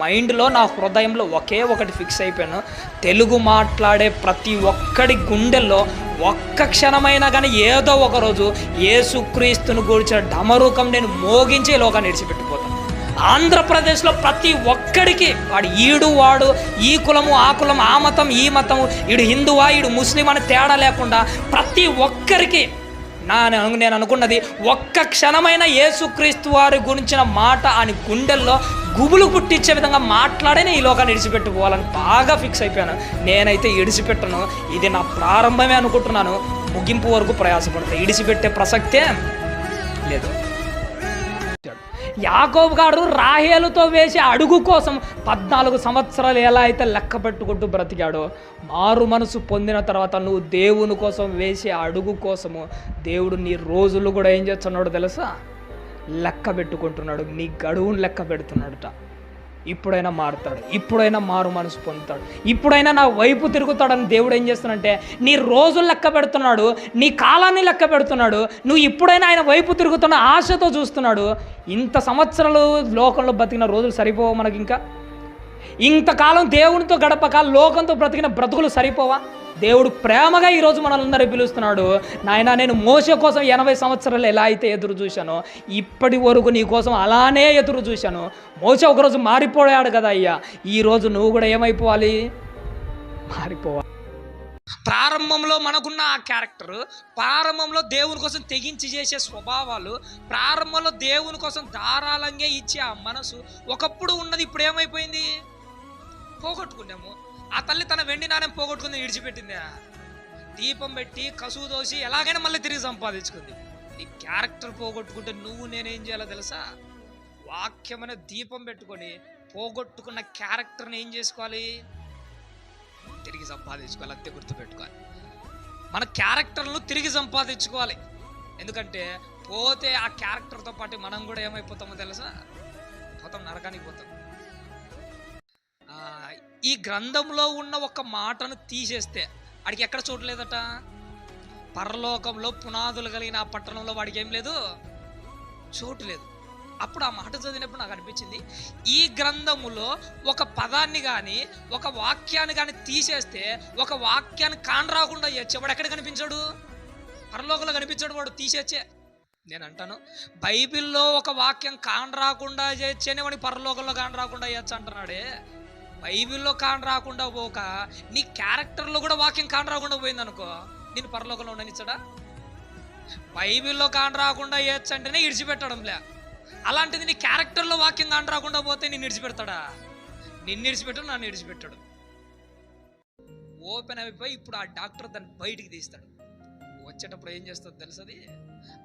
మైండ్లో నా హృదయంలో ఒకే ఒకటి ఫిక్స్ అయిపోయాను. తెలుగు మాట్లాడే ప్రతి ఒక్కడి గుండెల్లో ఒక్క క్షణమైనా కానీ ఏదో ఒకరోజు ఏసుక్రీస్తును గురించిన డమరూకం నేను మోగించి లోకాన్ని విడిచిపెట్టిపోతాను ఆంధ్రప్రదేశ్లో ప్రతి ఒక్కడికి వాడు ఈడు వాడు ఈ కులము ఆ కులం ఆ మతం ఈ మతం ఈడు హిందువా ఈడు ముస్లిం అని తేడా లేకుండా ప్రతి ఒక్కరికి నా నేను అనుకున్నది ఒక్క క్షణమైన యేసుక్రీస్తు వారి గురించిన మాట అని గుండెల్లో గుబులు పుట్టించే విధంగా మాట్లాడేనే ఈ లోకాన్ని ఇడిచిపెట్టుకోవాలని బాగా ఫిక్స్ అయిపోయాను. నేనైతే ఇడిచిపెట్టను. ఇది నా ప్రారంభమే అనుకుంటున్నాను. ముగింపు వరకు ప్రయాసపడతాను ఇడిచిపెట్టే ప్రసక్తే లేదు. యాకోబు గారు రాహేలుతో వేసే అడుగు కోసం పద్నాలుగు సంవత్సరాలు ఎలా అయితే లెక్క పెట్టుకుంటూ బ్రతికాడో మారు మనసు పొందిన తర్వాత నువ్వు దేవుని కోసం వేసే అడుగు కోసము దేవుడు నీ రోజులు కూడా ఏం చేస్తున్నాడో తెలుసా? లెక్క పెట్టుకుంటున్నాడు నీ గడువును లెక్క పెడుతున్నాడుట. ఇప్పుడైనా మారుతాడు ఇప్పుడైనా మారు మనసు పొందుతాడు. ఇప్పుడైనా నా వైపు తిరుగుతాడని దేవుడు ఏం చేస్తున్నాడంటే నీ రోజులు లెక్క పెడుతున్నాడు నీ కాలాన్ని లెక్క పెడుతున్నాడు నువ్వు ఇప్పుడైనా ఆయన వైపు తిరుగుతున్న ఆశతో చూస్తున్నాడు. ఇంత సంవత్సరాలు లోకంలో బతికిన రోజులు సరిపోవు మనకి ఇంకా ఇంతకాలం దేవునితో గడపక లోకంతో బ్రతికిన బ్రతుకులు సరిపోవా? దేవుడు ప్రేమగా ఈరోజు మనల్ని పిలుస్తున్నాడు. నాయన నేను మోస కోసం ఎనభై సంవత్సరాలు ఎలా అయితే ఎదురు చూశానో ఇప్పటి వరకు నీ కోసం అలానే ఎదురు చూశాను. మోస ఒకరోజు మారిపోయాడు కదా అయ్యా. ఈరోజు నువ్వు కూడా ఏమైపోవాలి? మారిపోవాలి ప్రారంభంలో మనకున్న ఆ క్యారెక్టర్ ప్రారంభంలో దేవుని కోసం తెగించి చేసే స్వభావాలు ప్రారంభంలో దేవుని కోసం ధారాళంగా ఇచ్చే ఆ మనసు ఒకప్పుడు ఉన్నది ఇప్పుడు ఏమైపోయింది? పోగొట్టుకున్నాము. ఆ తల్లి తన వెండి నాణ్యం పోగొట్టుకుంది విడిచిపెట్టింది దీపం పెట్టి కసువు దోసి ఎలాగైనా మళ్ళీ తిరిగి సంపాదించుకుంది. నీ క్యారెక్టర్ పోగొట్టుకుంటే నువ్వు నేనేం చేయాలో తెలుసా? వాక్యమైన దీపం పెట్టుకొని పోగొట్టుకున్న క్యారెక్టర్ని ఏం చేసుకోవాలి? తిరిగి సంపాదించుకోవాలి అంతే గుర్తుపెట్టుకోవాలి. మన క్యారెక్టర్ను తిరిగి సంపాదించుకోవాలి. ఎందుకంటే పోతే ఆ క్యారెక్టర్తో పాటు మనం కూడా ఏమైపోతామో తెలుసా? పోతాం నరకానికి పోతాం. ఈ గ్రంథంలో ఉన్న ఒక మాటను తీసేస్తే వాడికి ఎక్కడ చూడలేదట పరలోకంలో పునాదులు కలిగిన ఆ పట్టణంలో వాడికి ఏం లేదు? చోటు లేదు. అప్పుడు ఆ మాట చదివినప్పుడు నాకు అనిపించింది ఈ గ్రంథములో ఒక పదాన్ని కానీ ఒక వాక్యాన్ని కానీ తీసేస్తే ఒక వాక్యాన్ని కాన్ రాకుండా చేయొచ్చు వాడు ఎక్కడ కనిపించాడు? పరలోకంలో కనిపించాడు వాడు తీసేచ్చే. నేను అంటాను బైబిల్లో ఒక వాక్యం కాన్ రాకుండా చేయొచ్చని వాడిని పరలోకంలో కానరాకుండా చేయొచ్చు అంటున్నాడే బైబిల్లో కాన్ రాకుండా పోక నీ క్యారెక్టర్లో కూడా వాక్యం కాన్ రాకుండా పోయింది అనుకో నేను పరలోకంలో ఉండనిచ్చడా? బైబిల్లో కాన్ రాకుండా ఏచ్చంటేనే అంటేనే ఇడిచిపెట్టడంలే అలాంటిది నీ క్యారెక్టర్లో వాక్యం కాన్ రాకుండా పోతే నేను ఇడిచిపెడతాడా? నిన్ను ఇడిచిపెట్టాడు నన్ను ఇడిచిపెట్టాడు. ఓపెన్ అయిపోయి ఇప్పుడు ఆ డాక్టర్ దాన్ని బయటికి తీస్తాడు. వచ్చేటప్పుడు ఏం చేస్తుంది తెలుసది?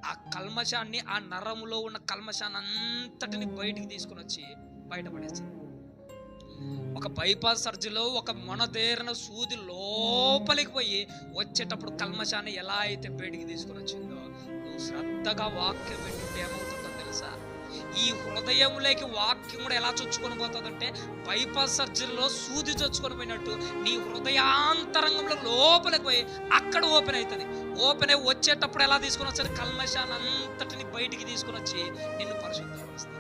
ఆ కల్మషాన్ని ఆ నరములో ఉన్న కల్మషాన్ని అంతటిని బయటికి తీసుకొని వచ్చి బయటపడేస్తుంది ఒక బైపాస్ సర్జరీలో ఒక మొనదేరిన సూది లోపలికి పోయి వచ్చేటప్పుడు కల్మషాన్ని ఎలా అయితే బయటికి తీసుకొని వచ్చిందో నువ్వు శ్రద్ధగా వాక్యం పెట్టి ఏమవుతుందో తెలుసా? ఈ హృదయంలోకి వాక్యం కూడా ఎలా చొచ్చుకొని పోతుందంటే బైపాస్ సర్జరీలో సూది చొచ్చుకొని పోయినట్టు నీ హృదయాంతరంగంలో లోపలికి పోయి అక్కడ ఓపెన్ అవుతుంది. ఓపెన్ అయి వచ్చేటప్పుడు ఎలా తీసుకొని వచ్చారు? కల్మషాన్ని అంతటిని బయటికి తీసుకొని వచ్చి నిన్ను పరిశుద్ధపరుస్తుంది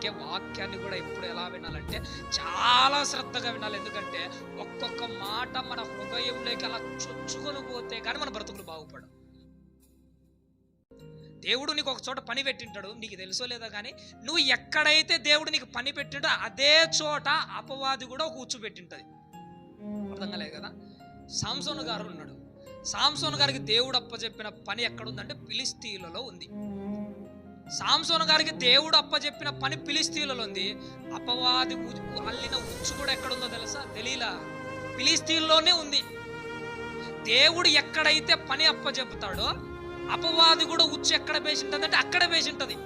అందుకే వాక్యాన్ని కూడా ఎప్పుడు ఎలా వినాలంటే చాలా శ్రద్ధగా వినాలి. ఎందుకంటే ఒక్కొక్క మాట మన హృదయంలోకి అలా చొచ్చుకొని పోతే కానీ మన బ్రతుకులు బాగుపడవు. దేవుడు నీకు ఒక చోట పని పెట్టింటాడు నీకు తెలుసో లేదో కానీ నువ్వు ఎక్కడైతే దేవుడు నీకు పని పెట్టిండో అదే చోట అపవాది కూడా ఒక అర్థం కాలేదు కదా? సాంసోన్ గారు ఉన్నాడు. సాంసోన్ గారికి దేవుడు అప్పచెప్పిన పని ఎక్కడుందంటే పిలిస్తీలలో ఉంది. సాంసోను గారికి దేవుడు అప్పచెప్పిన పని పిలిస్తీలలో ఉంది అపవాది ఉ- అల్లిన ఉచ్చు కూడా ఎక్కడుందో తెలుసా? తెలియలా పిలిస్తీల్లోనే ఉంది. దేవుడు ఎక్కడైతే పని అప్పచెప్తాడో అపవాది కూడా ఉచ్చు ఎక్కడ వేసి ఉంటుంది అంటే అక్కడ వేసింటది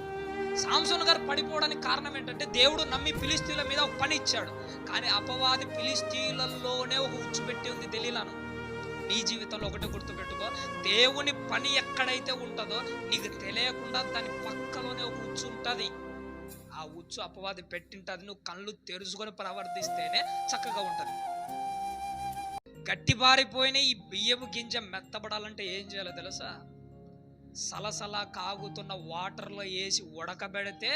సాంసోన్ గారు పడిపోవడానికి కారణం ఏంటంటే దేవుడు నమ్మి పిలిస్తీల మీద ఒక పని ఇచ్చాడు. కానీ అపవాది పిలిస్తీలలోనే ఒక ఉచ్చు పెట్టి ఉంది తెలియలాను నీ జీవితంలో ఒకటి గుర్తుపెట్టుకో దేవుని పని ఎక్కడైతే ఉంటుందో నీకు తెలియకుండా దాని పక్కలోనే ఒక ఉచ్చు ఉంటుంది. ఆ ఉచ్చు అపవాది పెట్టింటది. నువ్వు కళ్ళు తెరుచుకొని ప్రవర్తిస్తేనే చక్కగా ఉంటుంది. గట్టిబారిపోయిన ఈ బియ్యము గింజ మెత్తబడాలంటే ఏం చేయాలో తెలుసా? సలసల కాగుతున్న వాటర్లో వేసి ఉడకబెడితే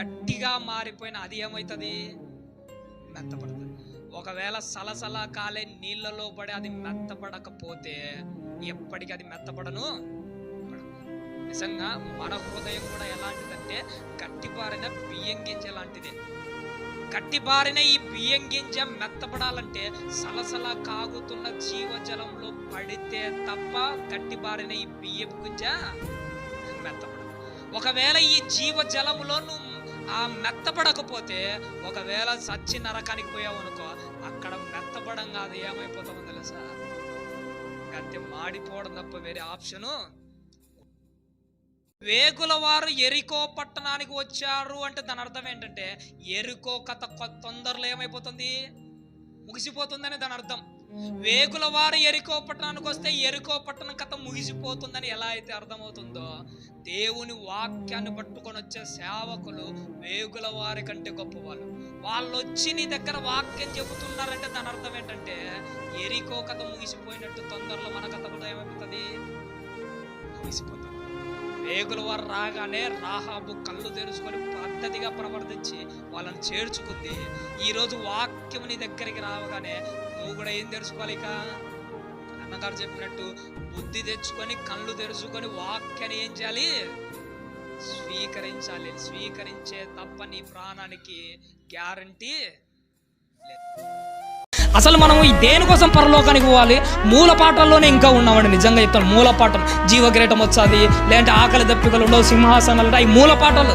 గట్టిగా మారిపోయిన అది ఏమవుతుంది? మెత్తపడుతుంది ఒకవేళ సలసల కాలే నీళ్ళలో పడి అది మెత్తపడకపోతే ఎప్పటికీ అది మెత్తపడను. నిజంగా మన హృదయం కూడా ఎలాంటిదంటే గట్టిపారిన బియ్యం గింజ లాంటిది. గట్టిబారిన ఈ బియ్యం గింజ మెత్తపడాలంటే సలసల కాగుతున్న జీవజలంలో పడితే తప్ప గట్టిబారిన ఈ బియ్యం గింజ మెత్తపడదు. ఒకవేళ ఈ జీవజలములో నువ్వు ఆ మెత్తపడకపోతే ఒకవేళ సచ్చి నరకానికి పోయావు అనుకో అక్కడ మెత్తపడం కాదు ఏమైపోతామో తెలుసా? గద్దె మాడిపోవడం తప్ప వేరే ఆప్షను వేగుల వారు ఎరికో పట్టణానికి వచ్చారు అంటే దాని అర్థం ఏంటంటే ఎరుకో కథ తొందరలో ఏమైపోతుంది? ముగిసిపోతుందని దాని అర్థం. వేగుల వారు ఎరుకో పట్టణానికి వస్తే ఎరుకో పట్టణం కథ ముగిసిపోతుందని ఎలా అయితే అర్థమవుతుందో దేవుని వాక్యాన్ని పట్టుకొని వచ్చే సేవకులు వేగుల వారి కంటే గొప్పవాళ్ళు. వాళ్ళు వచ్చి నీ దగ్గర వాక్యం చెబుతున్నారంటే దాని అర్థం ఏంటంటే ఎరికో కథ ముగిసిపోయినట్టు తొందరలో మన కథ కూడా ఏమైపోతుంది ముగిసిపోతుంది. వేగుల వారు రాగానే రాహాబు కళ్ళు తెరుచుకొని పద్ధతిగా ప్రవర్తించి వాళ్ళని చేర్చుకుంది. ఈరోజు వాక్యం నీ దగ్గరికి రావగానే నువ్వు కూడా ఏం తెలుసుకోవాలి ఇక? అన్నగారు చెప్పినట్టు బుద్ధి తెచ్చుకొని కళ్ళు తెరుచుకొని వాక్యాన్ని ఏం చేయాలి? స్వీకరించాలి. స్వీకరించే తప్ప నీ ప్రాణానికి గ్యారంటీ అసలు మనం ఈ దేనికోసం పరలోకానికి పోవాలి? మూల పాటల్లోనే ఇంకా ఉన్నామండి. నిజంగా చెప్తాను మూల పాటలు. జీవగ్రేటం వచ్చాది లేదంటే ఆకలి దప్పికలు ఉండవు సింహాసనాలు ఉంటాయి. ఈ మూల పాటలు.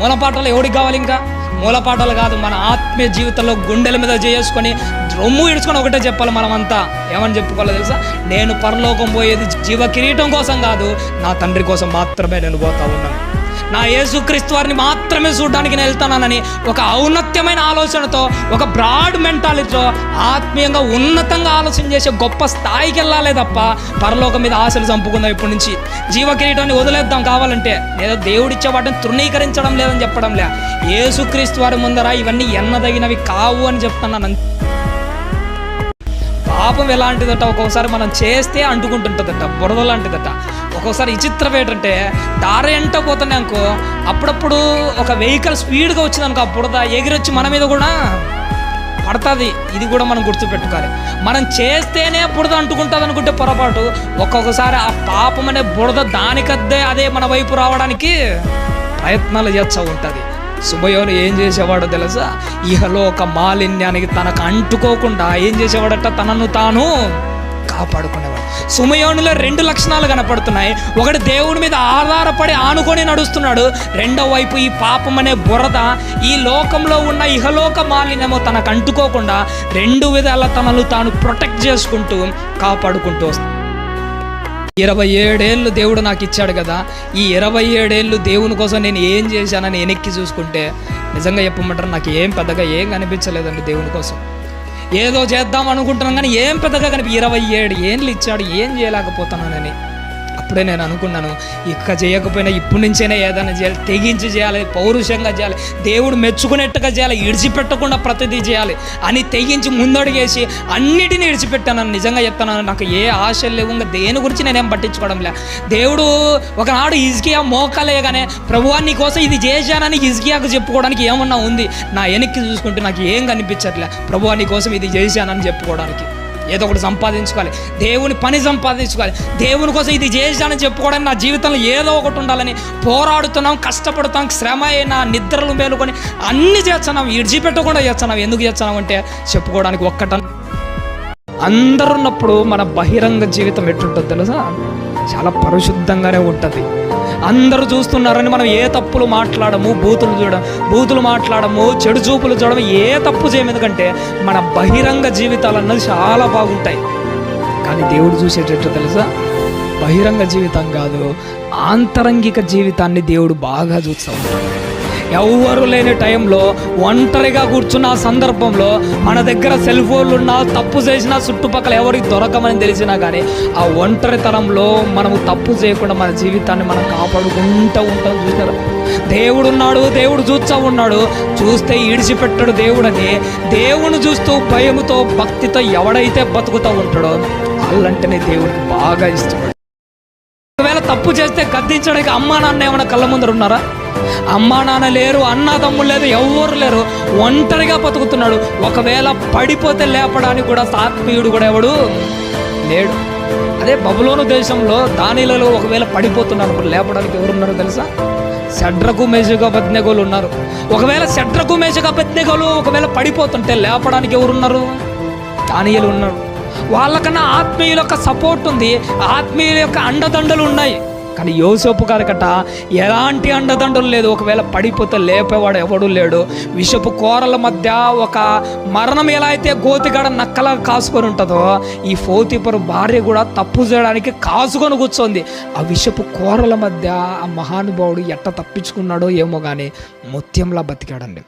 మూల పాటలు ఎవడికి కావాలి ఇంకా? మూల పాటలు కాదు మన ఆత్మీయ జీవితంలో గుండెల మీద చేసుకొని రొమ్ము ఇడుచుకొని ఒకటే చెప్పాలి మనమంతా. ఏమని చెప్పుకోవాలి తెలుసా? నేను పరలోకం పోయేది జీవ కిరీటం కోసం కాదు నా తండ్రి కోసం మాత్రమే నేను పోతా ఉన్నాను. నా యేసుక్రీస్తు వారిని మాత్రమే చూడడానికి నేను వెళ్తానని ఒక ఔన్నత్యమైన ఆలోచనతో ఒక బ్రాడ్ మెంటాలిటీతో ఆత్మీయంగా ఉన్నతంగా ఆలోచన చేసే గొప్ప స్థాయికి వెళ్ళాలే తప్ప పరలోకం మీద ఆశలు చంపుకుందాం ఇప్పటి నుంచి. జీవ కిరీటాన్ని వదిలేద్దాం కావాలంటే లేదా దేవుడిచ్చే వాటిని తృణీకరించడం లేదని చెప్పడం లే. యేసుక్రీస్తు వారి ముందర ఇవన్నీ ఎన్నదగినవి కావు అని చెప్తున్నాను. పాపం ఎలాంటిదట? ఒక్కొక్కసారి మనం చేస్తే అంటుకుంటుంటుందట బురద లాంటిదట ఒక్కొక్కసారి విచిత్రం ఏంటంటే దారి ఎంట పోతున్నాయి అనుకో అప్పుడప్పుడు ఒక వెహికల్ స్పీడ్గా వచ్చింది అనుకో ఆ బురద ఎగిరొచ్చి మన మీద కూడా పడుతుంది. ఇది కూడా మనం గుర్తుపెట్టుకోవాలి. మనం చేస్తేనే బురద అంటుకుంటుంది అనుకుంటే పొరపాటు. ఒక్కొక్కసారి ఆ పాపం అనే బురద దానికద్దే అదే మన వైపు రావడానికి ప్రయత్నాలు చేస్తూ ఉంటుంది. సుభయోను ఏం చేసేవాడో తెలుసా? ఇహలో ఒక మాలిన్యానికి తనకు అంటుకోకుండా ఏం చేసేవాడట? తనను తాను కాపాడుకునేవాడు. సుమయోనులో రెండు లక్షణాలు కనపడుతున్నాయి. ఒకటి దేవుడి మీద ఆధారపడి ఆనుకొని నడుస్తున్నాడు. రెండో వైపు ఈ పాపం అనే బురద ఈ లోకంలో ఉన్న ఇహలోక మాలిన్యమో తనకు అంటుకోకుండా రెండు విధాల తనను తాను ప్రొటెక్ట్ చేసుకుంటూ కాపాడుకుంటూ వస్తాడు ఇరవై ఏడేళ్ళు దేవుడు నాకు ఇచ్చాడు కదా. ఈ ఇరవై ఏడేళ్ళు దేవుని కోసం నేను ఏం చేశానని వెనక్కి చూసుకుంటే నిజంగా చెప్పమంటారు నాకు ఏం పెద్దగా ఏం కనిపించలేదండి దేవుని కోసం. ఏదో చేద్దాం అనుకుంటున్నాం కానీ ఏం పెద్దగా కనిపి ఇరవై ఏడు ఏండ్లు ఇచ్చాడు ఏం చేయలేకపోతున్నానని. అప్పుడే నేను అనుకున్నాను ఇక చేయకపోయినా ఇప్పటి నుంచైనా ఏదైనా చేయాలి తెగించి చేయాలి పౌరుషంగా చేయాలి దేవుడు మెచ్చుకునేట్టుగా చేయాలి ఇడిచిపెట్టకుండా ప్రతిదీ చేయాలి అని తెగించి ముందడుగేసి అన్నిటిని ఇడిచిపెట్టాను. నిజంగా చెప్తాను నాకు ఏ ఆశలు లేవు ఇంకా దేని గురించి నేనేం పట్టించుకోవడం లే. దేవుడు ఒకనాడు ఇజ్కియా మోకలేగానే ప్రభువా నీ కోసం ఇది చేశానని ఇజ్కియాకు చెప్పుకోవడానికి ఏమన్నా ఉంది? నా వెనక్కి చూసుకుంటే నాకు ఏం కనిపించట్లే. ప్రభువాని కోసం ఇది చేశానని చెప్పుకోవడానికి. ఏదో ఒకటి సంపాదించుకోవాలి. దేవుని పని సంపాదించుకోవాలి. దేవుని కోసం ఇది చేశానని చెప్పుకోవడానికి నా జీవితంలో ఏదో ఒకటి ఉండాలని పోరాడుతున్నాం కష్టపడుతాం శ్రమ అయినా నిద్రలు మేలుకొని అన్ని చేస్తున్నాం ఇడిచిపెట్టకుండా చేస్తున్నాం. ఎందుకు చేస్తున్నాం అంటే చెప్పుకోవడానికి ఒక్కట అందరు ఉన్నప్పుడు మన బహిరంగ జీవితం ఎట్టుంటుందో తెలుసా? చాలా పరిశుద్ధంగానే ఉంటుంది. అందరూ చూస్తున్నారని మనం ఏ తప్పులు మాట్లాడము? బూతులు చూడడం బూతులు మాట్లాడము చెడు చూపులు చూడడం ఏ తప్పు చేయము. ఎందుకంటే మన బహిరంగ జీవితాలు అన్నది చాలా బాగుంటాయి. కానీ దేవుడు చూసేటట్టు తెలుసా? బహిరంగ జీవితం కాదు ఆంతరంగిక జీవితాన్ని దేవుడు బాగా చూస్తూ ఉంటాడు ఎవ్వరు లేని టైంలో ఒంటరిగా కూర్చున్న సందర్భంలో మన దగ్గర సెల్ ఫోన్లు ఉన్నా తప్పు చేసినా చుట్టుపక్కల ఎవరికి దొరకమని తెలిసినా కానీ ఆ ఒంటరితనంలో మనము తప్పు చేయకుండా మన జీవితాన్ని మనం కాపాడుకుంటూ ఉంటాం చూసారా దేవుడు ఉన్నాడు దేవుడు చూస్తూ ఉన్నాడు. చూస్తే ఈడిచిపెట్టాడు దేవుడని. దేవుని చూస్తూ భయముతో భక్తితో ఎవడైతే బతుకుతూ ఉంటాడో వాళ్ళంటేనే దేవుడికి బాగా ఇష్టపడు. ఒకవేళ తప్పు చేస్తే గద్దించడానికి అమ్మా నాన్న ఏమైనా కళ్ళ ముందర ఉన్నారా? అమ్మా నాన్న లేరు అన్న తమ్ముడు లేదు ఎవ్వరు లేరు. ఒంటరిగా బతుకుతున్నాడు. ఒకవేళ పడిపోతే లేపడానికి కూడా ఆత్మీయుడు కూడా ఎవడు లేడు. అదే బబులోను దేశంలో దానిలలో ఒకవేళ పడిపోతున్నారు ఇప్పుడు లేపడానికి ఎవరున్నారో తెలుసా? షడ్రకు మేజుగా బద్నెగోలు ఉన్నారు. ఒకవేళ షడ్రకు మేజుగా బద్నెగోలు ఒకవేళ పడిపోతుంటే లేపడానికి ఎవరున్నారు? దానియలు ఉన్నారు. వాళ్ళకన్నా ఆత్మీయుల యొక్క సపోర్ట్ ఉంది. ఆత్మీయుల యొక్క అండదండలు ఉన్నాయి. కానీ యోసేపు గారికట ఎలాంటి అండదండలు లేదు. ఒకవేళ పడిపోతే లేపేవాడు ఎవడు లేడు. విషపు కోరల మధ్య ఒక మరణం ఎలా అయితే గోతిగాడ నక్కలా కాసుకొని ఉంటుందో ఈ ఫోతిపరు భార్య కూడా తప్పు చేయడానికి కాసుకొని కూర్చోంది. ఆ విషపు కోరల మధ్య ఆ మహానుభావుడు ఎట్ట తప్పించుకున్నాడో ఏమో కానీ ముత్యంలా బతికాడండి.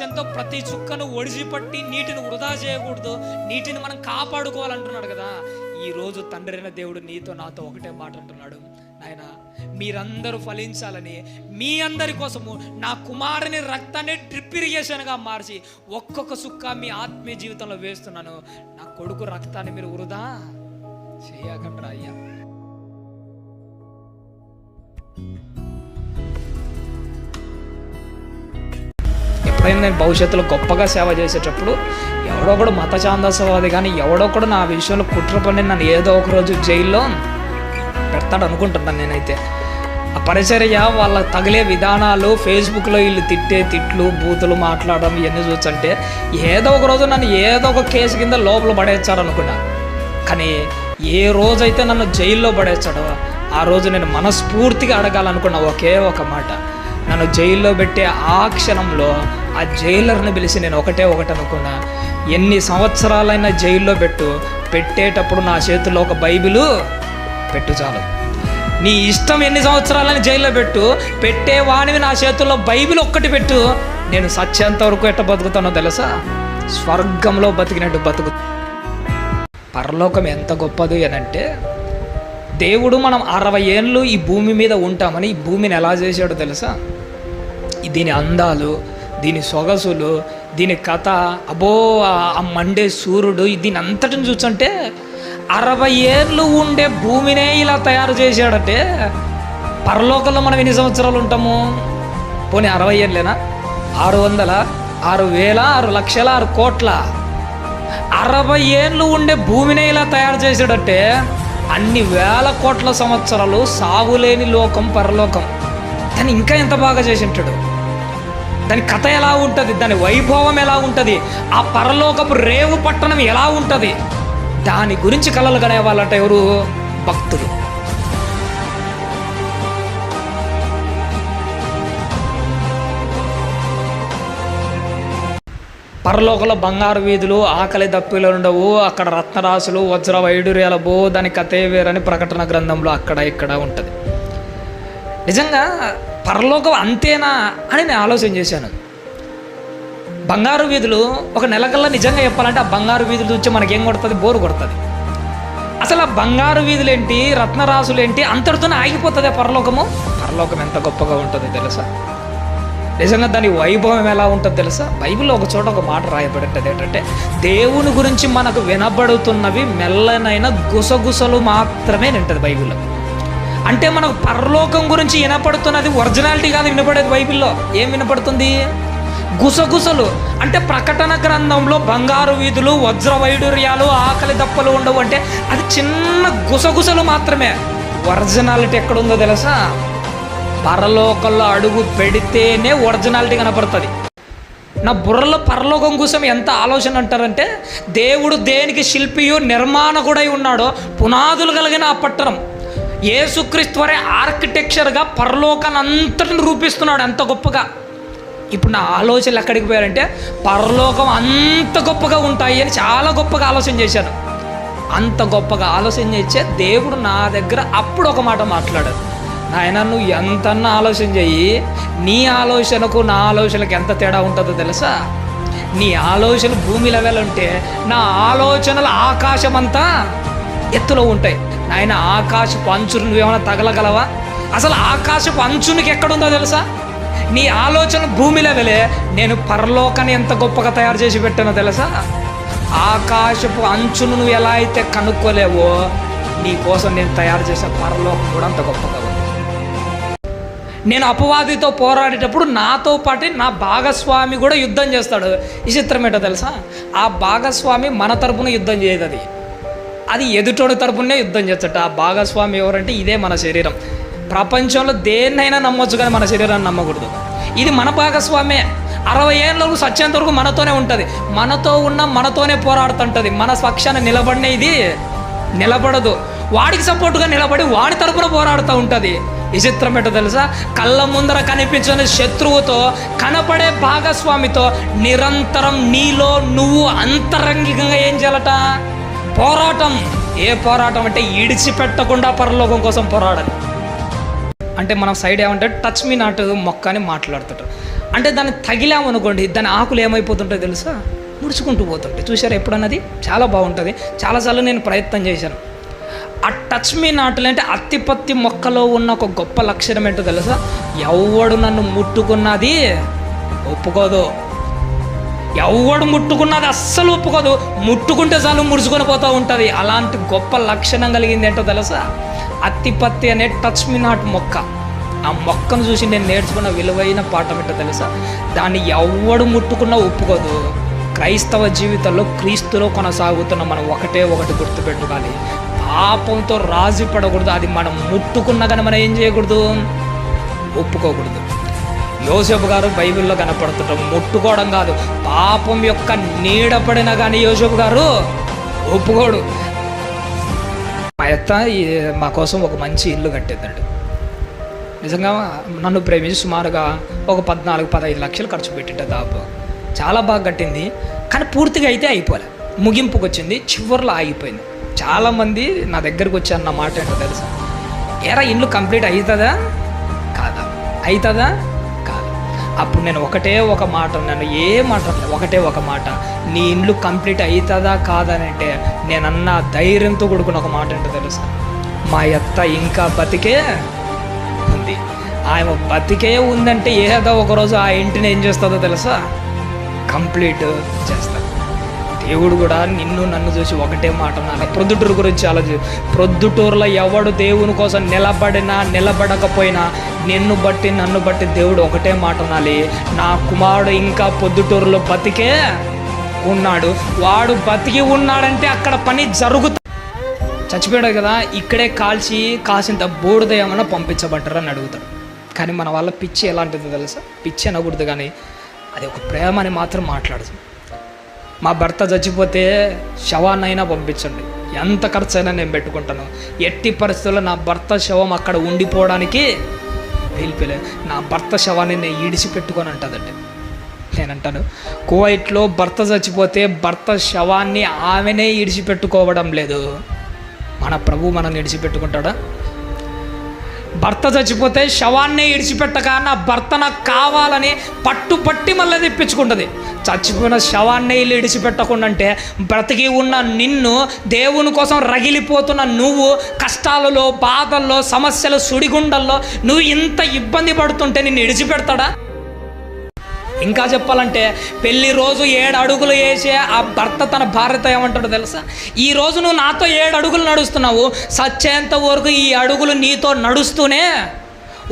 డ్రిప్ ప్రతి చుక్కను ఒడిసిపట్టి నీటిని వృధా చేయకూడదు. నీటిని మనం కాపాడుకోవాలంటున్నాడు కదా. ఈ రోజు తండ్రైన దేవుడు నీతో నాతో ఒకటే మాట అంటున్నాడు. నాయన మీరందరూ ఫలించాలని మీ అందరి కోసము నా కుమారుని రక్తాన్ని డ్రిప్ ఇరిగేషన్గా మార్చి ఒక్కొక్క సుక్క మీ ఆత్మీయ జీవితంలో వేస్తున్నాను. నా కొడుకు రక్తాన్ని మీరు వృధా చేయకండి అయ్యా ఎప్పుడైనా నేను భవిష్యత్తులో గొప్పగా సేవ చేసేటప్పుడు ఎవడొకడు మత చాందసవాది కానీ కూడా నా విషయంలో కుట్ర పని నన్ను ఏదో ఒక రోజు జైల్లో పెడతాడు అనుకుంటున్నాను నేనైతే. ఆ పరిచర్య వాళ్ళ తగిలే విధానాలు ఫేస్బుక్లో వీళ్ళు తిట్టే తిట్లు బూతులు మాట్లాడడం ఇవన్నీ చూసంటే ఏదో ఒక రోజు నన్ను ఏదో ఒక కేసు కింద లోపల పడేస్తాడు అనుకున్నా. కానీ ఏ రోజైతే నన్ను జైల్లో పడేస్తాడో ఆ రోజు నేను మనస్ఫూర్తిగా అడగాలనుకున్న ఒకే ఒక మాట. నన్ను జైల్లో పెట్టే ఆ క్షణంలో ఆ జైలర్ని పిలిచి నేను ఒకటే ఒకటి అనుకున్నా. ఎన్ని సంవత్సరాలైనా జైల్లో పెట్టు పెట్టేటప్పుడు నా చేతిలో ఒక బైబిలు పెట్టు చాలు. నీ ఇష్టం ఎన్ని సంవత్సరాలని జైల్లో పెట్టు పెట్టేవానివి నా చేతుల్లో బైబిల్ ఒక్కటి పెట్టు. నేను సత్యంత వరకు ఎట్ట బతుకుతానో తెలుసా? స్వర్గంలో బతికినట్టు బతుకు. పరలోకం ఎంత గొప్పది అని అంటే దేవుడు మనం అరవై ఏళ్ళు ఈ భూమి మీద ఉంటామని ఈ భూమిని ఎలా చేశాడో తెలుసా? దీని అందాలు దీని సొగసులు దీని కథ అబో ఆ- మండే సూర్యుడు దీని అంతటిని చూస్తుంటే అరవై ఏళ్ళు ఉండే భూమినే ఇలా తయారు చేశాడంటే. పరలోకంలో మనం ఎన్ని సంవత్సరాలు ఉంటాము? పోనీ అరవై ఏళ్ళేనా? ఆరు వందల? ఆరు వేల? ఆరు లక్షల? ఆరు కోట్ల? అరవై ఏళ్ళు ఉండే భూమినే ఇలా తయారు చేసాడంటే అన్ని వేల కోట్ల సంవత్సరాలు సాగులేని లోకం పరలోకం. దాన్ని ఇంకా ఎంత బాగా చేసి ఉంటాడు దాని కథ ఎలా ఉంటుంది? దాని వైభవం ఎలా ఉంటుంది? ఆ పరలోకపు రేవు పట్టణం ఎలా ఉంటుంది? దాని గురించి కలలు కనే ఎవరు? భక్తులు. పరలోకంలో బంగారు వీధులు ఆకలి దప్పిలు ఉండవు. అక్కడ రత్నరాశులు వజ్ర వైడూర్యాల బో దాని కథే వేరని ప్రకటన గ్రంథంలో అక్కడ ఇక్కడ ఉంటుంది. నిజంగా పరలోకం అంతేనా అని నేను ఆలోచన చేశాను. బంగారు వీధులు ఒక నెలకల్లా నిజంగా చెప్పాలంటే ఆ బంగారు వీధులు చూస్తే మనకేం కొడుతుంది? బోరు కొడుతుంది. అసలు ఆ బంగారు వీధులేంటి రత్నరాసులేంటి అంతటితోనే ఆగిపోతుంది పరలోకము? పరలోకం ఎంత గొప్పగా ఉంటుంది తెలుసా? నిజంగా దాని వైభవం ఎలా ఉంటుందో తెలుసా? బైబిల్లో ఒక చోట ఒక మాట రాయబడింటది ఏంటంటే దేవుని గురించి మనకు వినబడుతున్నవి మెల్లనైన గుసగుసలు మాత్రమే నింటది బైబిల్లో. అంటే మనకు పరలోకం గురించి వినపడుతున్నది ఒరిజినాలిటీ కాదు వినపడేది బైబిల్లో. ఏం వినపడుతుంది? గుసగుసలు. అంటే ప్రకటన గ్రంథంలో బంగారు వీధులు వజ్ర వైడూర్యాలు ఆకలి దప్పలు ఉండవు అంటే అది చిన్న గుసగుసలు మాత్రమే. ఒరిజినాలిటీ ఎక్కడుందో తెలుసా? పరలోకంలో అడుగు పెడితేనే ఒరిజినాలిటీ కనపడుతుంది. నా బుర్రలో పరలోకం కోసం ఎంత ఆలోచన అంటారంటే దేవుడు దేనికి శిల్పియు నిర్మాణకుడై ఉన్నాడో పునాదులు కలిగిన ఆ పట్టణం. ఏసుక్రీస్తువరే ఆర్కిటెక్చర్గా పరలోకాన్ని అంతటిని రూపిస్తున్నాడు. అంత గొప్పగా. ఇప్పుడు నా ఆలోచనలు ఎక్కడికి పోయారంటే పరలోకం అంత గొప్పగా ఉంటాయి అని చాలా గొప్పగా ఆలోచన చేశాను. అంత గొప్పగా ఆలోచన చేసే దేవుడు నా దగ్గర అప్పుడు ఒక మాట మాట్లాడాడు. నాయన నువ్వు ఎంతన్నా ఆలోచన చెయ్యి నీ ఆలోచనకు నా ఆలోచనకు ఎంత తేడా ఉంటుందో తెలుసా? నీ ఆలోచన భూమి లెవెల్ ఉంటే నా ఆలోచనలు ఆకాశం అంతా ఎత్తులో ఉంటాయి. ఆయన ఆకాశపు అంచును నువ్వేమైనా తగలగలవా? అసలు ఆకాశపు అంచునికి ఎక్కడుందో తెలుసా? నీ ఆలోచన భూమి లెవెలే. నేను పరలోకాన్ని ఎంత గొప్పగా తయారు చేసి పెట్టానో తెలుసా? ఆకాశపు అంచును నువ్వు ఎలా అయితే కనుక్కోలేవో నీ కోసం నేను తయారు చేసే పరలోకం కూడా అంత గొప్పగా ఉంది. నేను అపవాదితో పోరాడేటప్పుడు నాతో పాటు నా భాగస్వామి కూడా యుద్ధం చేస్తాడు. ఈ చిత్రం ఏంటో తెలుసా? ఆ భాగస్వామి మన తరపున యుద్ధం చేయదు అది అది ఎదుటోడి తరపునే యుద్ధం చేస్తట ఆ భాగస్వామి ఎవరంటే ఇదే మన శరీరం. ప్రపంచంలో దేన్నైనా నమ్మొచ్చు కానీ మన శరీరాన్ని నమ్మకూడదు. ఇది మన భాగస్వామే. అరవై ఏళ్ళకు సత్యంత వరకు మనతోనే ఉంటుంది. మనతో ఉన్న మనతోనే పోరాడుతుంటుంది. మన పక్షాన నిలబడిన ఇది నిలబడదు. వాడికి సపోర్టుగా నిలబడి వాడి తరపున పోరాడుతూ ఉంటుంది. ఈ చిత్రం ఏంటో తెలుసా? కళ్ళ ముందర కనిపించని శత్రువుతో కనపడే భాగస్వామితో నిరంతరం నీలో నువ్వు అంతరంగికంగా ఏం చేయాలట? పోరాటం. ఏ పోరాటం అంటే ఇడిచిపెట్టకుండా పరలోకం కోసం పోరాడాలి. అంటే మనం సైడ్ ఏమంటే టచ్ మీ నాటు మొక్క అని మాట్లాడుతుంటారు. అంటే దాన్ని తగిలామనుకోండి దాని ఆకులు ఏమైపోతుంటాయి తెలుసా? ముడుచుకుంటూ పోతుంటాయి. చూసారా ఎప్పుడన్నది? చాలా బాగుంటుంది. చాలాసార్లు నేను ప్రయత్నం చేశాను. ఆ టచ్ మీ నాటులు అంటే అత్తిపత్తి మొక్కలో ఉన్న ఒక గొప్ప లక్షణం ఏంటో తెలుసా? ఎవడు నన్ను ముట్టుకున్నది? ఒప్పుకోదు. ఎవడు ముట్టుకున్నది అస్సలు ఒప్పుకోదు. ముట్టుకుంటే చాలు ముడుచుకొని పోతూ ఉంటుంది. అలాంటి గొప్ప లక్షణం కలిగింది ఏంటో తెలుసా? అత్తిపత్తి అనే టచ్ మీ నాట్ మొక్క. ఆ మొక్కను చూసి నేను నేర్చుకున్న విలువైన పాఠం ఏంటో తెలుసా? దాన్ని ఎవడు ముట్టుకున్నా ఒప్పుకోదు. క్రైస్తవ జీవితంలో క్రీస్తులో కొనసాగుతున్న మనం ఒకటే ఒకటి గుర్తుపెట్టుకోవాలి. పాపంతో రాజీ పడకూడదు. అది మనం ముట్టుకున్నా కానీ మనం ఏం చేయకూడదు? ఒప్పుకోకూడదు. యోసేపు గారు బైబిల్లో కనపడుతుంటాం ముట్టుకోవడం కాదు. పాపం యొక్క నీడ పడినా కానీ యోసేపు గారు ఒప్పుకోడు. మా అత్త మా కోసం ఒక మంచి ఇల్లు కట్టిందండి. నిజంగా నన్ను ప్రేమించి సుమారుగా ఒక పద్నాలుగు పదహైదు లక్షలు ఖర్చు పెట్టిట దాపు. చాలా బాగా కట్టింది. కానీ పూర్తిగా అయితే అయిపోలే. ముగింపుకు వచ్చింది చివరిలో ఆగిపోయింది. చాలామంది నా దగ్గరకు వచ్చి అన్న మాట ఏంటో తెలుసు? ఎరా ఇల్లు కంప్లీట్ అవుతుందా కాదా? అవుతుందా అప్పుడు నేను ఒకటే ఒక మాట నన్ను ఏ మాట ఒకటే ఒక మాట. నీ ఇండ్లు కంప్లీట్ అవుతుందా కాదని అంటే నేనన్న ధైర్యంతో కూడుకున్న ఒక మాట ఏంటో తెలుసా? మా అత్త ఇంకా బతికే ఉంది. ఆమె బతికే ఉందంటే ఏదో ఒకరోజు ఆ ఇంటిని ఏం చేస్తుందో తెలుసా? కంప్లీట్ చేస్తాను దేవుడు కూడా నిన్ను నన్ను చూసి ఒకటే మాట ఉన్నాను ప్రొద్దుటూరు గురించి ఆలోచి ప్రొద్దుటూరులో ఎవడు దేవుని కోసం నిలబడినా నిలబడకపోయినా నిన్ను బట్టి నన్ను బట్టి దేవుడు ఒకటే మాట అనాలి. నా కుమారుడు ఇంకా పొద్దుటూరులో బతికే ఉన్నాడు. వాడు బతికి ఉన్నాడంటే అక్కడ పని జరుగుతుంది చచ్చిపోయాడు కదా ఇక్కడే కాల్చి కాసింత బూడిద ఏమైనా పంపించబడ్డారని అడుగుతాడు. కానీ మన వాళ్ళ పిచ్చి ఎలాంటిదో తెలుసా? పిచ్చి అనకూడదు కానీ అది ఒక ప్రేమ అని మాత్రం మాట్లాడుతుంది మా భర్త చచ్చిపోతే శవాన్నైనా పంపించండి. ఎంత ఖర్చైనా నేను పెట్టుకుంటాను. ఎట్టి పరిస్థితుల్లో నా భర్త శవం అక్కడ ఉండిపోవడానికి వెళ్ళిపోలే నా భర్త శవాన్ని నేను ఈడిచిపెట్టుకొని అంటుందండి. నేనంటాను కువైట్లో భర్త చచ్చిపోతే భర్త శవాన్ని ఆమెనే ఈడిచిపెట్టుకోవడం లేదు. మన ప్రభు మనం ఇడిచిపెట్టుకుంటాడా? భర్త చచ్చిపోతే శవాన్నే ఇడిచిపెట్టక నా భర్త నాకు కావాలని పట్టుపట్టి మళ్ళీ తెప్పించుకుంటుంది. చచ్చిపోయిన శవాన్నే ఇల్లు ఇడిచిపెట్టకుండా అంటే బ్రతికి ఉన్న నిన్ను దేవుని కోసం రగిలిపోతున్న నువ్వు కష్టాలలో బాధల్లో సమస్యలు సుడిగుండల్లో నువ్వు ఇంత ఇబ్బంది పడుతుంటే నిన్ను ఇడిచిపెడతాడా? ఇంకా చెప్పాలంటే పెళ్ళి రోజు ఏడు అడుగులు వేసే ఆ భర్త తన భార్యతో ఏమంటాడో తెలుసా? ఈ రోజు నువ్వు నాతో ఏడు అడుగులు నడుస్తున్నావు సచ్చేంత వరకు ఈ అడుగులు నీతో నడుస్తూనే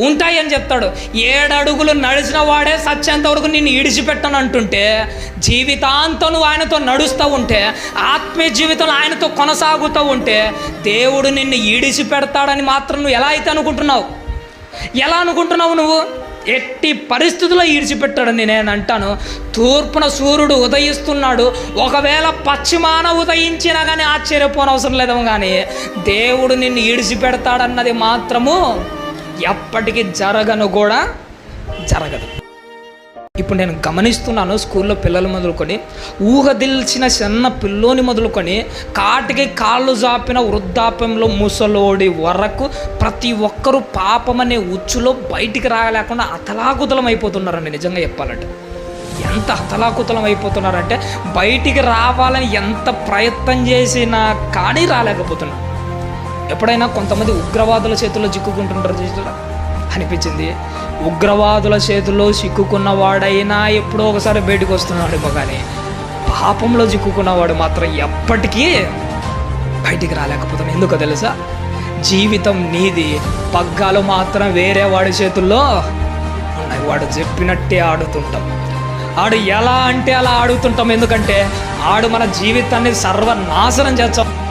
ఉంటాయని చెప్తాడు. ఏడు అడుగులు నడిచిన వాడే సచ్చేంత వరకు నిన్ను ఇడిచిపెట్టను అంటుంటే జీవితాంతం నువ్వు ఆయనతో నడుస్తూ ఉంటే ఆత్మీయ జీవితంలో ఆయనతో కొనసాగుతూ ఉంటే దేవుడు నిన్ను ఇడిచిపెడతాడని మాత్రం నువ్వు ఎలా అయితే అనుకుంటున్నావు? ఎలా అనుకుంటున్నావు నువ్వు? ఎట్టి పరిస్థితుల్లో ఈడ్చిపెట్టాడని నేను అంటాను. తూర్పున సూర్యుడు ఉదయిస్తున్నాడు. ఒకవేళ పశ్చిమాన ఉదయించినా కానీ ఆశ్చర్యపోనవసరం లేదేమో కానీ దేవుడు నిన్ను ఈడ్చిపెడతాడన్నది మాత్రము ఎప్పటికీ జరగను కూడా జరగదు. ఇప్పుడు నేను గమనిస్తున్నాను స్కూల్లో పిల్లలు మొదలుకొని ఊహదిల్చిన చిన్న పిల్లోని మొదలుకొని కాటికి కాళ్ళు జాపిన వృద్ధాప్యంలో ముసలోడి వరకు ప్రతి ఒక్కరూ పాపమనే ఉచ్చులో బయటికి రాలేకుండా అతలాకుతలం అయిపోతున్నారండి నిజంగా చెప్పాలంటే. ఎంత అతలాకుతలం అయిపోతున్నారంటే బయటికి రావాలని ఎంత ప్రయత్నం చేసినా కానీ రాలేకపోతున్నారు. ఎప్పుడైనా కొంతమంది ఉగ్రవాదుల చేతుల్లో చిక్కుకుంటుంటారు చూసారా? అనిపించింది. ఉగ్రవాదుల చేతుల్లో చిక్కుకున్న వాడైనా ఎప్పుడో ఒకసారి బయటకు వస్తున్నాడు కానీ పాపంలో చిక్కుకున్నవాడు మాత్రం ఎప్పటికీ బయటికి రాలేకపోతాం ఎందుకో తెలుసా? జీవితం నీది. పగ్గాలు మాత్రం వేరే వాడి చేతుల్లో ఉన్నాయి. వాడు చెప్పినట్టే ఆడుతుంటాం. ఆడు ఎలా అంటే అలా ఆడుతుంటాం. ఎందుకంటే ఆడు మన జీవితాన్ని సర్వనాశనం చేస్తాం.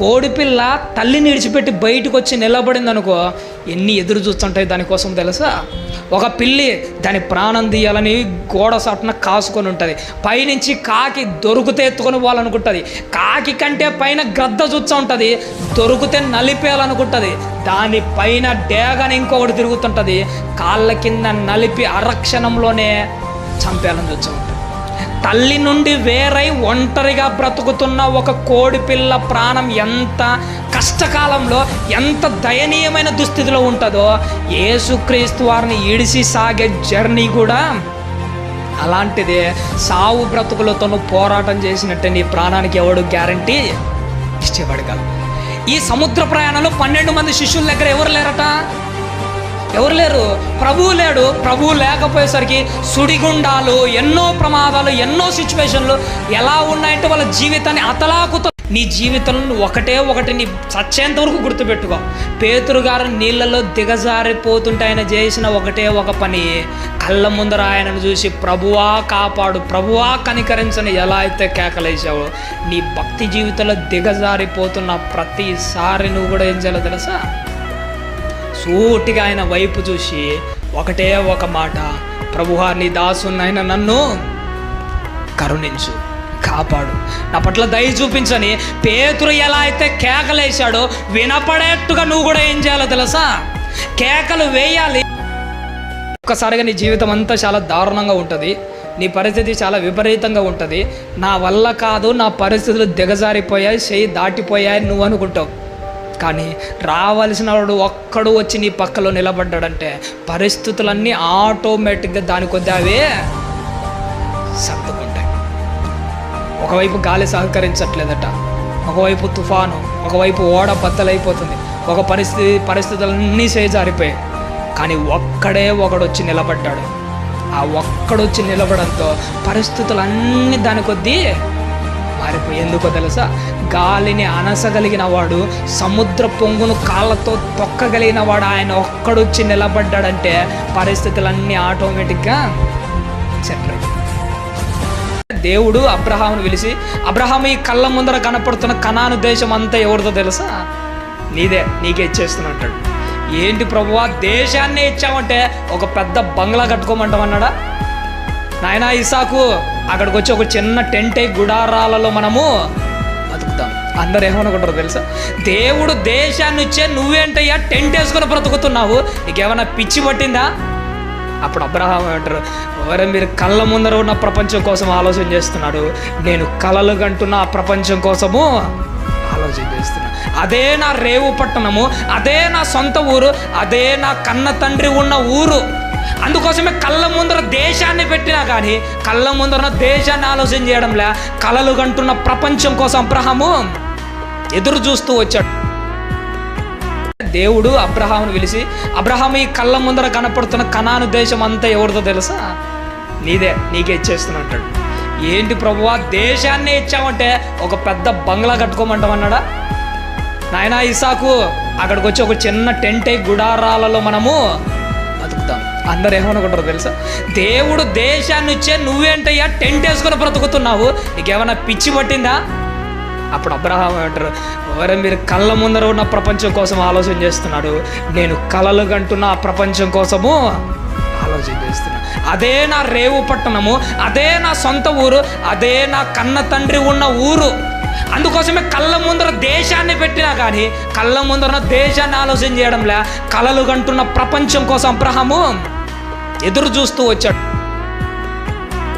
కోడిపిల్ల తల్లిని విడిచిపెట్టి బయటకు వచ్చి నిలబడింది అనుకో ఎన్ని ఎదురు చూస్తుంటాయి దానికోసం తెలుసా? ఒక పిల్లి దాని ప్రాణం తీయాలని గోడ సాటున కాసుకొని ఉంటుంది. పైనుంచి కాకి దొరికితే ఎత్తుకొని పోవాలనుకుంటుంది. కాకి కంటే పైన గ్రద్ద చూస్తూ ఉంటుంది. దొరికితే నలిపేయాలనుకుంటుంది. దాని పైన డేగని ఇంకొకటి తిరుగుతుంటుంది. కాళ్ళ కింద నలిపి అరక్షణంలోనే చంపేయాలని చూస్తూ ఉంటుంది. తల్లి నుండి వేరై ఒంటరిగా బ్రతుకుతున్న ఒక కోడి పిల్ల ప్రాణం ఎంత కష్టకాలంలో ఎంత దయనీయమైన దుస్థితిలో ఉంటుందో యేసుక్రీస్తు వారిని ఇడిసి సాగే జర్నీ కూడా అలాంటిదే సావు బ్రతుకులతో పోరాటం చేసినట్టే నీ ప్రాణానికి ఎవడు గ్యారంటీ ఇష్టపడగలం ఈ సముద్ర ప్రయాణంలో పన్నెండు మంది శిష్యుల దగ్గర ఎవరు లేరట? ఎవరు లేరు? ప్రభువు లేడు. ప్రభువు లేకపోయేసరికి సుడిగుండాలు ఎన్నో ప్రమాదాలు ఎన్నో సిచ్యువేషన్లు ఎలా ఉన్నాయంటే వాళ్ళ జీవితాన్ని అతలాకుత నీ జీవితంలో ఒకటే ఒకటి నీ చచ్చేంత వరకు గుర్తుపెట్టుకో. పేతురు గారు నీళ్ళలో దిగజారిపోతుంటే ఆయన చేసిన ఒకటే ఒక పని. కళ్ళ ముందర ఆయనను చూసి ప్రభువా కాపాడు ప్రభువా కనికరించని ఎలా అయితే కేకలేసావో నీ భక్తి జీవితంలో దిగజారిపోతున్న ప్రతిసారి నువ్వు కూడా ఏం చేయాలో తెలుసా? సూటిగా ఆయన వైపు చూసి ఒకటే ఒక మాట ప్రభువా నీ దాసునైన నన్ను కరుణించు కాపాడు. నా పట్ల దయ చూపించని పేతురు ఎలా అయితే కేకలేశాడో వినపడేట్టుగా నువ్వు కూడా ఏం చేయాలో తెలుసా? కేకలు వేయాలి. ఒక్కసారిగా నీ జీవితం అంతా చాలా దారుణంగా ఉంటుంది. నీ పరిస్థితి చాలా విపరీతంగా ఉంటుంది. నా వల్ల కాదు నా పరిస్థితులు దిగజారిపోయాయి చేయి దాటిపోయాయి నువ్వు అనుకుంటావు. కానీ రావలసిన వాడు ఒక్కడు వచ్చి నీ పక్కలో నిలబడ్డాడంటే పరిస్థితులన్నీ ఆటోమేటిక్గా దాని కొద్ది అవే సర్దుకుంటాయి. ఒకవైపు గాలి సహకరించట్లేదట. ఒకవైపు తుఫాను ఒకవైపు ఓడ బద్దలైపోతుంది. ఒక పరిస్థితి పరిస్థితులన్నీ సేజారిపోయాయి కానీ ఒక్కడే ఒకడు వచ్చి నిలబడ్డాడు. ఆ ఒక్కడొచ్చి నిలబడంతో పరిస్థితులన్నీ దాని కొద్దీ మారిపోయి ఎందుకో తెలుసా? గాలిని అనసగలిగిన వాడు సముద్ర పొంగును కాళ్ళతో తొక్కగలిగిన వాడు ఆయన ఒక్కడొచ్చి నిలబడ్డాడంటే పరిస్థితులన్నీ ఆటోమేటిక్గా సెటిల్ దేవుడు అబ్రహామును పిలిచి అబ్రహాం ఈ కళ్ళ ముందర కనపడుతున్న కనాను దేశం అంతా ఎవరిదో తెలుసా? నీదే నీకే ఇచ్చేస్తున్నా అంటాడు. ఏంటి ప్రభువా దేశాన్నే ఇచ్చామంటే ఒక పెద్ద బంగ్లా కట్టుకోమంటామన్నాడా నాయనా ఇసాకు అక్కడికి వచ్చి ఒక చిన్న టెంట్ గుడారాలలో మనము బతుకుతాం. అందరు ఏమనుకుంటారు తెలుసా? దేవుడు దేశాన్ని ఇచ్చే నువ్వేంటయ్యా? టెంట్ వేసుకొని బ్రతుకుతున్నావు. నీకేమైనా పిచ్చి పట్టిందా? అప్పుడు అబ్రహాం అంటారు ఎవరే మీరు కళ్ళ ముందర ఉన్న ప్రపంచం కోసం ఆలోచన చేస్తున్నాడు. నేను కలలు కంటున్న ఆ ప్రపంచం కోసము ఆలోచన చేస్తున్నా. అదే నా రేవు పట్టణము అదే నా సొంత ఊరు అదే నా కన్న తండ్రి ఉన్న ఊరు. అందుకోసమే కళ్ళ ముందర దేశాన్ని పెట్టినా కానీ కళ్ళ ముందర దేశాన్ని ఆలోచన చేయడంలే కళలు కంటున్న ప్రపంచం కోసం అబ్రహాము ఎదురు చూస్తూ వచ్చాడు. దేవుడు అబ్రహామును పిలిచి అబ్రహాం ఈ కళ్ళ ముందర కనపడుతున్న కనాను దేశం అంతా ఎవరిదో తెలుసా? నీదే నీకే ఇచ్చేస్తున్నా అంటాడు. ఏంటి ప్రభువా దేశాన్నే ఇచ్చామంటే ఒక పెద్ద బంగ్లా కట్టుకోమంటామన్నాడా నాయనా ఇసాకు అక్కడికి వచ్చి ఒక చిన్న టెంట్ గుడారాలలో మనము అందరు ఏమనుకుంటారు తెలుసా? దేవుడు దేశాన్ని ఇచ్చే నువ్వేంటయ్యా? టెంట్ వేసుకొని బ్రతుకుతున్నావు. నీకేమైనా పిచ్చి పట్టిందా? అప్పుడు అబ్రహాం అంటారు ఎవరే మీరు కళ్ళ ముందర ఉన్న ప్రపంచం కోసం ఆలోచన చేస్తున్నాడు. నేను కలలు కంటున్న ఆ ప్రపంచం కోసము ఆలోచన చేస్తున్నా. అదే నా రేవు పట్టణము అదే నా సొంత ఊరు అదే నా కన్న తండ్రి ఉన్న ఊరు. అందుకోసమే కళ్ళ ముందర దేశాన్ని పెట్టినా కానీ కళ్ళ ముందర దేశాన్ని ఆలోచన చేయడంలే కలలు కంటున్న ప్రపంచం కోసం అబ్రహము ఎదురు చూస్తూ వచ్చాడు.